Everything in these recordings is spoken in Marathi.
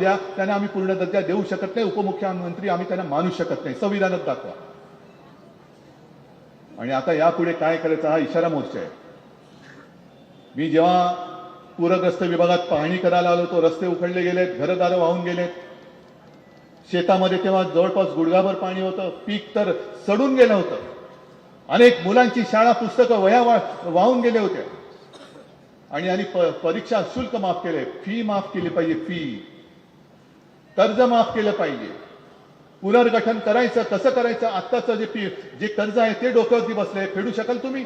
द्या त्यांना आम्ही पूर्ण दर्जा देऊ शकत नाही. उपमुख्यमंत्री आम्ही त्यांना मानू शकत नाही. संविधानात दाखवा. आणि आता यापुढे काय करायचा हा इशारा मोर्चा आहे. मी जेव्हा पूरग्रस्त विभागात पाहणी करायला आलो तो रस्ते उखडले गेलेत घरदारं वाहून गेलेत. शेतामध्ये तेव्हा जवळपास गुडघाभर पाणी होतं. पीक तर सडून गेलं होतं. अनेक मुलांची शाळा पुस्तकं वया वाहून गेले होते आणि आणि परीक्षा शुल्क माफ केले फी माफ केली पाहिजे फी. कर्ज माफ केलं पाहिजे. पुनर्गठन करायचं कसं करायचं आत्ताचं जे पी जे कर्ज आहे ते डोक्यावरती बसले फेडू शकाल तुम्ही?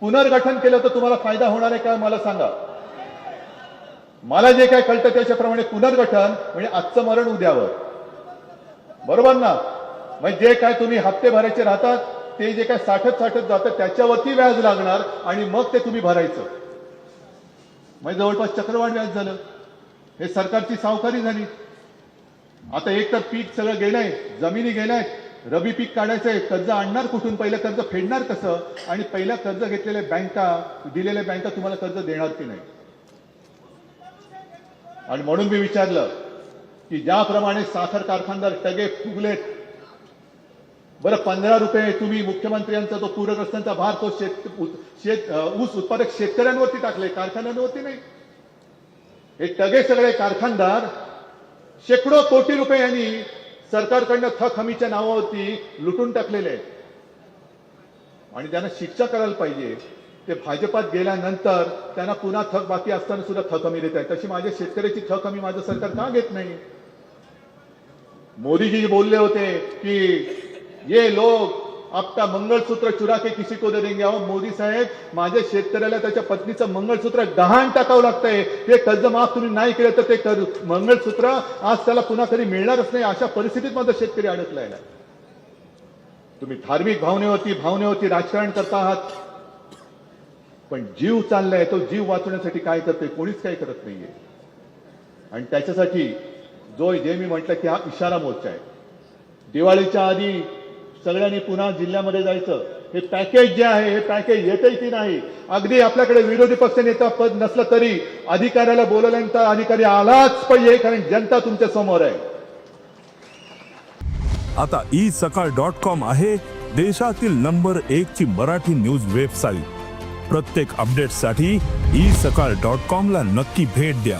पुनर्गठन केलं तर तुम्हाला फायदा होणार आहे का मला सांगा. मला जे काय कळतं त्याच्याप्रमाणे पुनर्गठन म्हणजे आजचं मरण उद्यावर. बरोबर ना? म्हणजे जे काय तुम्ही हप्ते भरायचे राहतात ते जे काय साठत साठत जातं त्याच्यावरती व्याज लागणार आणि मग ते तुम्ही भरायचं. म्हणजे जवळपास चक्रवाढ व्याज झालं. हे सरकारची सावकारी झाली. आता एक तर पीक सगळं गेलंय जमिनी गेलाय रबी पीक काढायचंय कर्ज आणणार कुठून? पहिलं कर्ज फेडणार कसं? आणि पहिलं कर्ज घेतलेल्या बँका दिलेल्या बँका तुम्हाला कर्ज देणार की नाही? आणि म्हणून मी विचारलं की ज्याप्रमाणे साखर कारखानदार टगे फुगलेत बरं पंधरा रुपये तुम्ही मुख्यमंत्र्यांचा तो पूरग्रस्तांचा भार तो शेत शेत ऊस उत्पादक शेतकऱ्यांवरती टाकले कारखान्यांवरती नाही. हे टगे सगळे कारखानदार शेकडो कोटी रुपये यांनी सरकारकडनं थक हमीच्या नावावरती लुटून टाकलेले आहेत. आणि त्यांना शिक्षा करायला पाहिजे. ते भाजपात गेल्यानंतर त्यांना पुन्हा थक बाकी असताना सुद्धा थक हमी देत आहे तशी माझ्या शेतकऱ्याची थक हमी माझं सरकार का घेत नाही? मोदीजी बोलले होते की ये लोक आपका मंगलसूत्र चुरा के किसी को दे देंगे अहो मोदी साहेब माझ्या शेतकऱ्याला त्याच्या पत्नीचं मंगलसूत्र गहाण टाकावं लागतंय। ते कर्ज माफ तुम्ही नाही केलं तर ते कर- मंगलसूत्र आज त्याला पुन्हा कधी मिळणारच नाही अशा परिस्थितीत माझा शेतकरी अडकलाय. तुम्ही धार्मिक भावनेवरती भावनेवरती राजकारण करता आहात. पण जीव चाललाय तो जीव वाचवण्यासाठी काय करते कोणीच काय करत नाहीये. आणि त्याच्यासाठी जो जे मी म्हटलं की हा इशारा मोर्चा आहे. दिवाळीच्या आधी सगळ्यांनी पुन्हा जिल्ह्यामध्ये जायचं. हे पॅकेज जे आहे हे पॅकेज येतंय की नाही? अगदी आपल्याकडे विरोधी पक्ष नेता पद नसलं तरी अधिकाऱ्याला बोलवल्यानंतर अधिकारी आलाच पाहिजे कारण जनता तुमच्यासमोर आहे. आता ई सकाळ डॉट कॉम आहे देशातील नंबर एक ची मराठी न्यूज वेबसाईट. प्रत्येक अपडेटसाठी ई सकाळ डॉट कॉम ला नक्की भेट द्या.